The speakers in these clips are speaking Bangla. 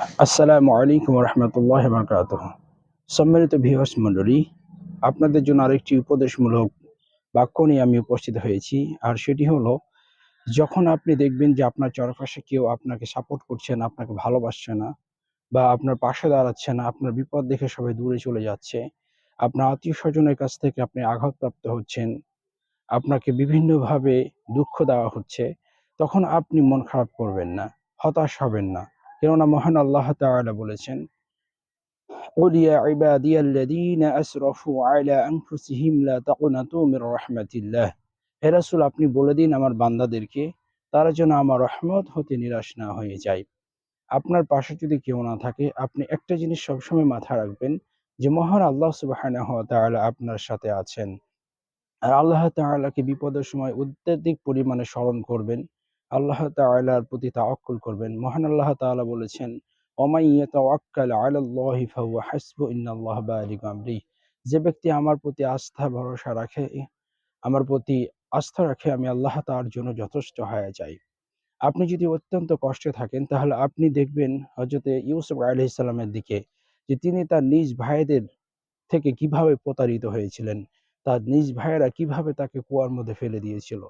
আসসালামু আলাইকুম রহমতুল্লাহ বরকাত সম্মানিত ভিউয়ার্স মণ্ডলী, আপনাদের জন্য আরেকটি উপদেশমূলক বাক্য নিয়ে আমি উপস্থিত হয়েছি, আর সেটি হলো, যখন আপনি দেখবেন যে আপনার চারপাশে কেউ আপনাকে সাপোর্ট করছে না, আপনাকে ভালোবাসছে না, বা আপনার পাশে দাঁড়াচ্ছে না, আপনার বিপদ দেখে সবাই দূরে চলে যাচ্ছে, আপনার আত্মীয় স্বজনের কাছ থেকে আপনি আঘাতপ্রাপ্ত হচ্ছেন, আপনাকে বিভিন্নভাবে দুঃখ দেওয়া হচ্ছে, তখন আপনি মন খারাপ করবেন না, হতাশ হবেন না। কেননা মহান আল্লাহ তাআলা বলেছেন قل يا عبادي الذين أسرفوا على أنفسهم لا تقنطوا من رحمة الله হে রাসূল আপনি বলে দিন আমার বান্দাদেরকে তারা যেন আমার রহমত হতে নিরাশ না হয়ে যায় আপনার পাশে যদি কেউ না থাকে আপনি একটা জিনিস সবসময় মাথায় রাখবেন যে মহান আল্লাহ সুবহানাহু ওয়া তাআলা আপনার সাথে আছেন আর আল্লাহ তাআলাকে বিপদের সময় অত্যধিক পরিমাণে স্মরণ করবেন আল্লাহ তাআলার প্রতি তাওয়াক্কুল করবেন। মহান আল্লাহ তাআলা বলেছেন যে ব্যক্তি আমার প্রতি আস্থা, ভরসা রাখে, আমার প্রতি আস্থা রাখে, আমি আল্লাহ তার জন্য যথেষ্ট হয়ে যাই আপনি যদি অত্যন্ত কষ্টে থাকেন, তাহলে আপনি দেখবেন হজরতে ইউসুফ আলাইহিস সালামের দিকে যে তিনি তার নিজ ভাইদের থেকে কীভাবে প্রতারিত হয়েছিলেন, তার নিজ ভাইয়েরা কীভাবে তাকে কুয়ার মধ্যে ফেলে দিয়েছিল।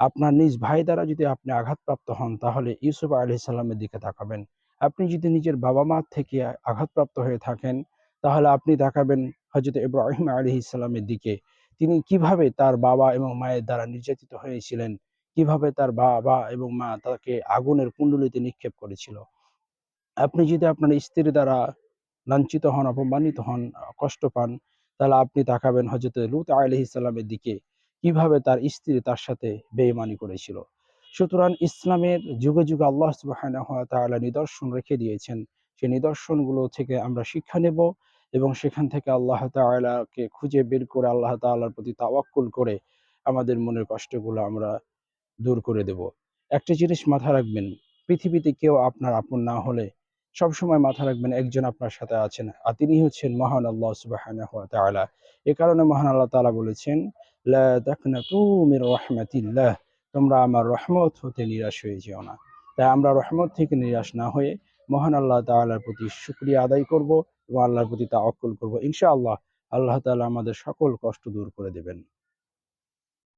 আপনার নিজ ভাই দ্বারা যদি আপনি আঘাতপ্রাপ্ত হন, তাহলে ইউসুফ আলাইহিস সালামের দিকে তাকাবেন। আপনি যদি নিজের বাবা মা থেকে আঘাতপ্রাপ্ত হয়ে থাকেন, তাহলে আপনি তাকাবেন হজরত ইব্রাহিম আলাইহিস সালামের দিকে। তিনি কীভাবে তার বাবা এবং মায়ের দ্বারা নির্যাতিত হয়েছিলেন? কীভাবে তার বাবা এবং মা তাকে আগুনের কুণ্ডলিতে নিক্ষেপ করেছিল? আপনি যদি আপনার স্ত্রীর দ্বারা লাঞ্ছিত হন, অপমানিত হন, কষ্ট পান, তাহলে আপনি তাকাবেন হজরত লুত আলাইহিস সালামের দিকে। কীভাবে তার স্ত্রী তার সাথে বেঈমানি করেছিল। সুতরাং ইসলামের যুগে যুগে আল্লাহ তাআলা নিদর্শন রেখে দিয়েছেন। সেই নিদর্শনগুলো থেকে আমরা শিক্ষা নেব এবং সেখান থেকে আল্লাহ তাআলাকে খুঁজে বের করে আল্লাহ তাআলার প্রতি তাওয়াক্কুল করে আমাদের মনের কষ্টগুলো আমরা দূর করে দেব। একটা জিনিস মাথায় রাখবেন, পৃথিবীতে কেউ আপনার আপন না হলে সবসময় মাথা রাখবেন একজন আপনার সাথে আছেন আর তিনি হচ্ছেন মহান আল্লাহ তাআলা। এ কারণে মহান আল্লাহ তাআলা বলেছেন তোমরা আমার রহমত হতে নিরাশ হয়ে যেও না। তাই আমরা রহমত থেকে নিরাশ না হয়ে মহান আল্লাহ তাল্লাহার প্রতি সুক্রিয়া আদায় করব এবং আল্লাহর প্রতি তা অকুল করব। ইনশাআল্লাহ আল্লাহ তালা আমাদের সকল কষ্ট দূর করে দেবেন।